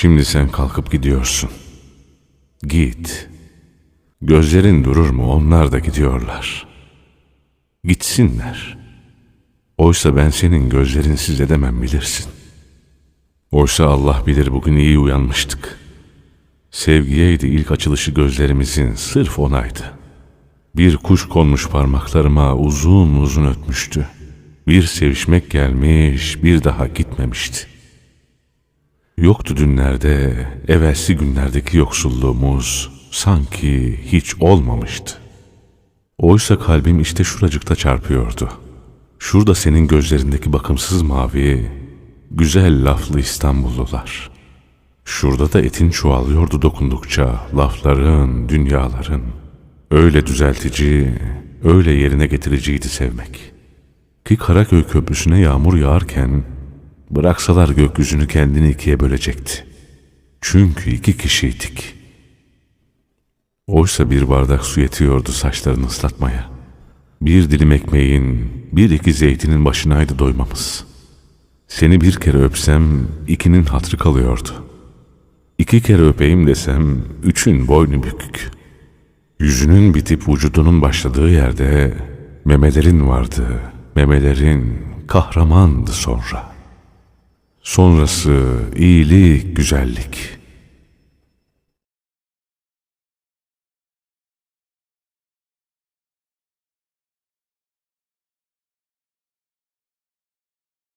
Şimdi sen kalkıp gidiyorsun. Git. Gözlerin durur mu? Onlar da gidiyorlar. Gitsinler. Oysa ben senin gözlerinsiz edemem bilirsin. Oysa Allah bilir bugün iyi uyanmıştık. Sevgiyeydi ilk açılışı gözlerimizin sırf onaydı. Bir kuş konmuş parmaklarıma uzun uzun ötmüştü. Bir sevişmek gelmiş, bir daha gitmemişti. Yoktu dünlerde, evvelsi günlerdeki yoksulluğumuz sanki hiç olmamıştı. Oysa kalbim işte şuracıkta çarpıyordu. Şurada senin gözlerindeki bakımsız mavi, güzel laflı İstanbullular. Şurada da etin çoğalıyordu dokundukça, lafların, dünyaların. Öyle düzeltici, öyle yerine getiriciydi sevmek. Ki Karaköy Köprüsü'ne yağmur yağarken, bıraksalar gökyüzünü kendini ikiye bölecekti. Çünkü iki kişiydik. Oysa bir bardak su yetiyordu saçlarını ıslatmaya. Bir dilim ekmeğin, bir iki zeytinin başınaydı doymamız. Seni bir kere öpsem ikinin hatrı kalıyordu. İki kere öpeyim desem üçün boynu bükük. Yüzünün bitip vücudunun başladığı yerde memelerin vardı. Memelerin kahramandı sonra. Sonrası iyilik, güzellik.